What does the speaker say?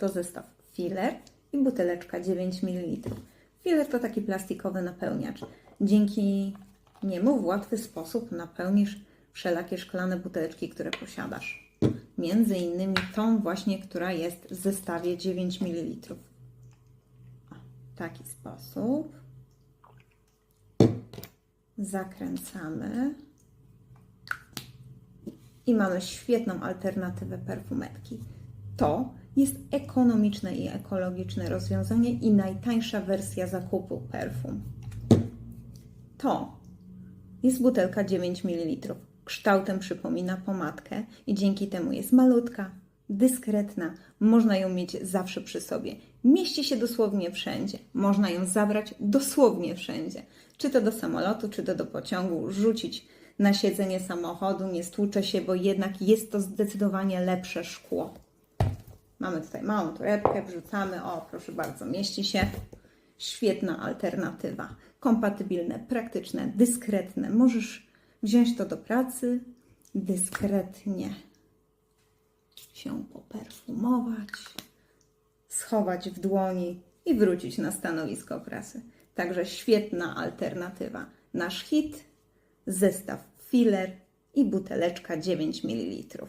to zestaw filler i buteleczka 9 ml. Filler to taki plastikowy napełniacz. Dzięki niemu w łatwy sposób napełnisz wszelakie szklane buteleczki, które posiadasz. Między innymi tą właśnie, która jest w zestawie 9 ml. W taki sposób zakręcamy i mamy świetną alternatywę perfumetki. To jest ekonomiczne i ekologiczne rozwiązanie i najtańsza wersja zakupu perfum. To jest butelka 9 ml. Kształtem przypomina pomadkę i dzięki temu jest malutka, dyskretna, można ją mieć zawsze przy sobie. Mieści się dosłownie wszędzie. Można ją zabrać dosłownie wszędzie. Czy to do samolotu, czy to do pociągu, rzucić na siedzenie samochodu, nie stłucze się, bo jednak jest to zdecydowanie lepsze szkło. Mamy tutaj małą torebkę, wrzucamy, o proszę bardzo, mieści się. Świetna alternatywa. Kompatybilne, praktyczne, dyskretne. Możesz wziąć to do pracy, dyskretnie się poperfumować, schować w dłoni i wrócić na stanowisko prasy. Także świetna alternatywa. Nasz hit, zestaw filler i buteleczka 9 ml.